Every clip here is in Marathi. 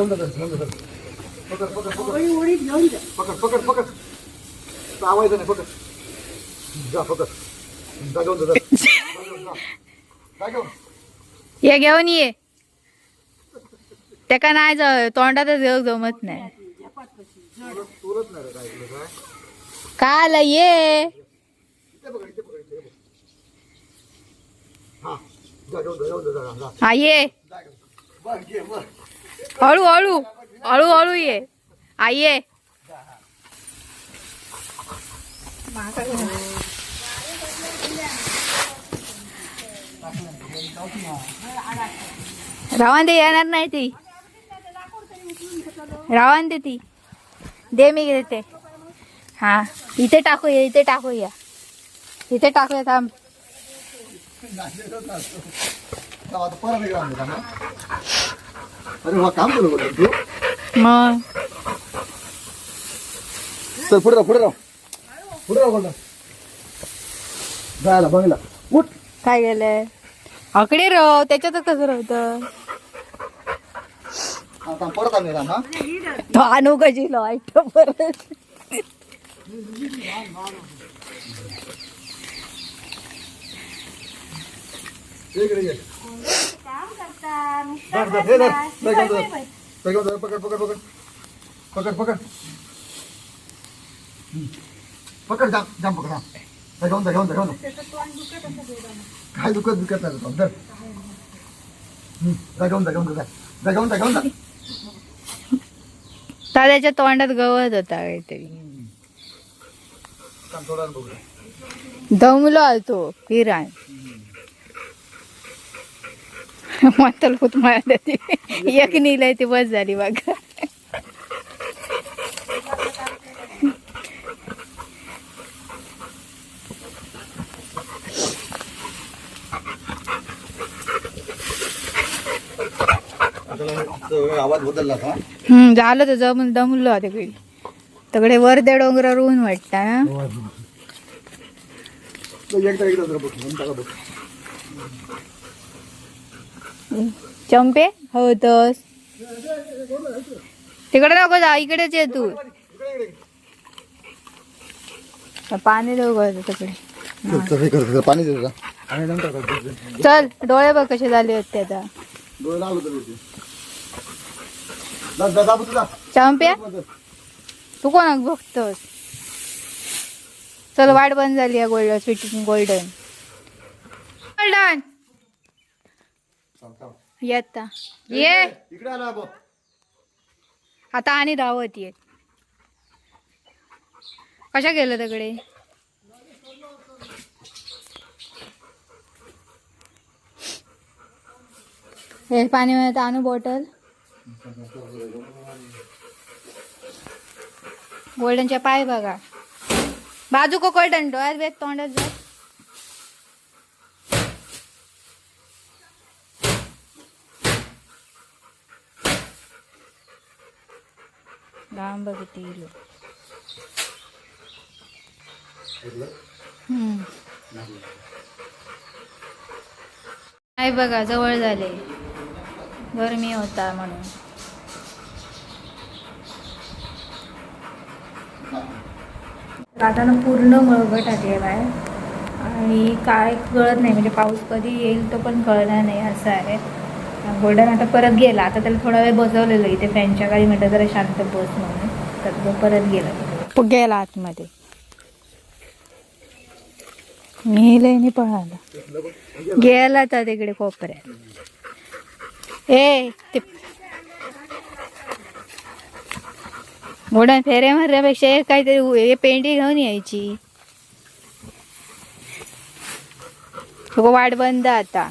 पकड पकड पकड. ओळी ओळीत घेऊन जा. पकड पकड पकड. नाही पकड. जा पकड. जा ये घेऊन ये. त्याका नाही जाऊ तोंडातच घेऊ जमत नाही. काय काल ये. हा हा ये. हळू हळू. हळू हळू ये. आई ये रावण दे येणार नाही ती. रावण दे ती. दे मी देते. हा इथे टाकूया इथे टाकूया. इथे टाकूया थांब. अरे वा काम केलं बरं. तू? मग? चल पुढे राह पुढे राह पुढे राह बोलला. जायला बघला उठ. काय गेलंय? आकडे राव त्याच्यातच कसं राहतं? आता परत आणले राम हा? तो आणू कशी लावायच परत. इकडे ये. काम करता धर, धर, हे धर. पकड पकड पकड पकड पकड हम्म. पकड जाम जाम पकड हा. धर, घेऊन जा घेऊन जा घेऊन जा काय दुखत दुखत नाही. धर. जा घेऊन जा घेऊन जा जा. जा घेऊन जा घेऊन जा त्याच्या तोंडात गवत होता काहीतरी. दमलो तो पिराण मातल होत मला ती एक नेलंय ती बस झाली बघा. आता आवाज बदलला का हम्म झालं तर जमून दमलो तिकडे तकडे वरदे डोंगरावर ऊन वाटता ना एकदा एकदा जरा बघ नंतर बघ चंपे? हो तस तिकडे नको जा इकडेच ये तू. पाणी दोघं तिकडे? पाणी. चल डोळे बघ कसे झाले होते आता. चंप्या तू कोणाक बघतोस? चल वाट बंद झाली आहे गोल्डन स्वीट गोल्डन. गोल्डन. येता. ये. इकडे आला बघ. आता आणि धावत ये कशा गेलं तिकडे हे पाणी मिळत आणू बॉटल गोल्डनच्या पाय बघा. बाजू को गोल्डन डोळ्यात बेग तोंडात जा किलो हम्म. नाही. बघा जवळ झाले. गरमी होता म्हणून. आता ना पूर्ण मळगट आली आहे आणि काय कळत नाही म्हणजे पाऊस कधी येईल तो पण कळणार नाही असं आहे. गोल्डन आता परत गेला. आता त्याला थोडा वेळ बसवलेलं इथे फॅनच्या गाडी म्हटलं जरा शांत बस म्हणून. तर तो परत गेला. गेला आतमध्ये. मेलय नाही पळाला. गेला तर तिकडे कोपऱ्यात. ए ते गोडन फेऱ्या मारण्यापेक्षा हे काहीतरी हे पेंटी घेऊन यायची. वाट बंद आता.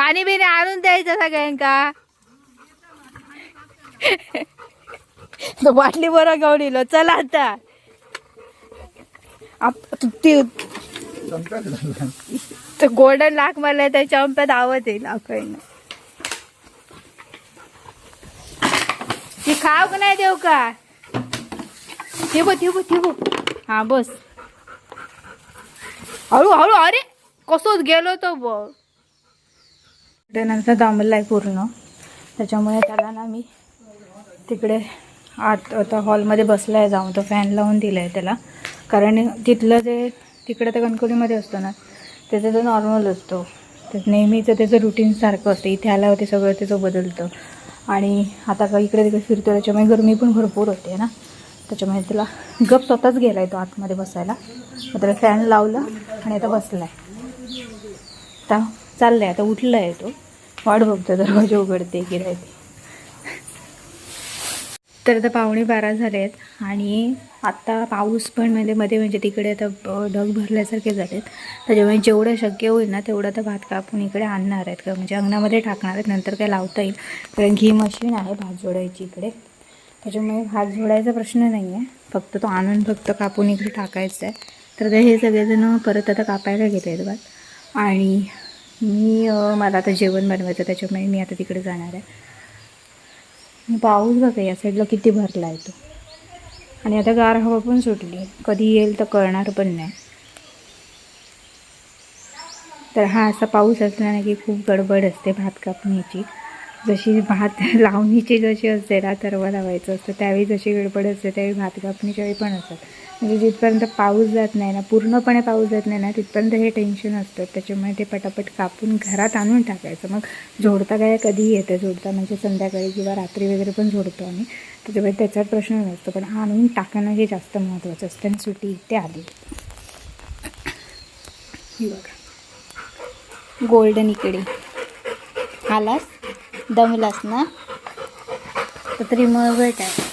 पाणी बिणी आणून द्यायचं सगळ्यांका. तो बाटली बरं घेऊन येलो चला आता. आप- ती गोल्डन लाख मला त्याच्या अंप्यात आवत येईल अकळीनं ती खाव का नाही देऊ का? ठेवू ठेवू ठेवू. हा बस. हळू हळू अरे कसोच गेलो तो बघ. त्यानंतर आहे पूर्ण. त्याच्यामुळे त्याला ना मी तिकडे आत आता हॉलमध्ये बसला आहे जाऊन. तो फॅन लावून दिला आहे त्याला. कारण तिथलं जे तिकडे त्या कणकोलीमध्ये असतो ना त्याचं तर नॉर्मल असतो. तर नेहमीचं त्याचं रुटीनसारखं असतं. इथे आल्यावर ते सगळं त्याचं बदलतं. आणि आता का इकडे तिकडे फिरतो त्याच्यामुळे गरमी पण भरपूर होते ना. त्याच्यामुळे त्याला गप स्वतःच गेला आहे तो आतमध्ये बसायला. मग त्याला फॅन लावला आणि आता बसला आहे आता चाललं आहे आता उठला आहे तो. वाट बघतो दरवाजा उघडते की राहते तर आता पावणे बारा झाले आहेत आणि आत्ता पाऊस पण मध्ये मध्ये म्हणजे तिकडे आता ढग भरल्यासारखे झाले आहेत त्याच्यामुळे जेवढं शक्य होईल ना तेवढं आता भात कापून इकडे आणणार आहेत. का म्हणजे अंगणामध्ये टाकणार आहेत नंतर काय लावता येईल. कारण घी मशीन आहे भात जोडायची इकडे. त्याच्यामुळे भात जोडायचा प्रश्न नाही आहे फक्त तो आणून फक्त कापून इकडे टाकायचा आहे तर हे सगळेजण परत आता कापायला गेले आहेत भात. आणि मी मला आता जेवण बनवायचं त्याच्यामुळे मी आता तिकडे जाणार आहे. पाऊस बघा या साईडला किती भरला आहे तो. आणि आता गार हवा पण सुटली. कधी येईल तर कळणार पण नाही. तर हा असा पाऊस असला ना की खूप गडबड असते भात कापणीची. जशी भात लावणीची जशी असते ना तरवा लावायचं असतं त्यावेळी जशी गडबड असते त्यावेळी भात कापणीच्या वेळी पण असतात. म्हणजे जिथपर्यंत पाऊस जात नाही ना पूर्णपणे पाऊस जात नाही ना तिथपर्यंत हे टेन्शन असतं. त्याच्यामुळे ते पटापट कापून घरात आणून टाकायचं. मग झोडता काय कधीही येतं? जोडता म्हणजे संध्याकाळी किंवा रात्री वगैरे पण जोडतो आम्ही. त्याच्यामुळे त्याच्यात प्रश्न नसतो. पण आणून टाकणं हे जास्त महत्त्वाचं असतं. आणि सुटी इथे आली. ही बघा. गोल्डन इकडे. आलास? दमलास ना? तर तरी मग आहे.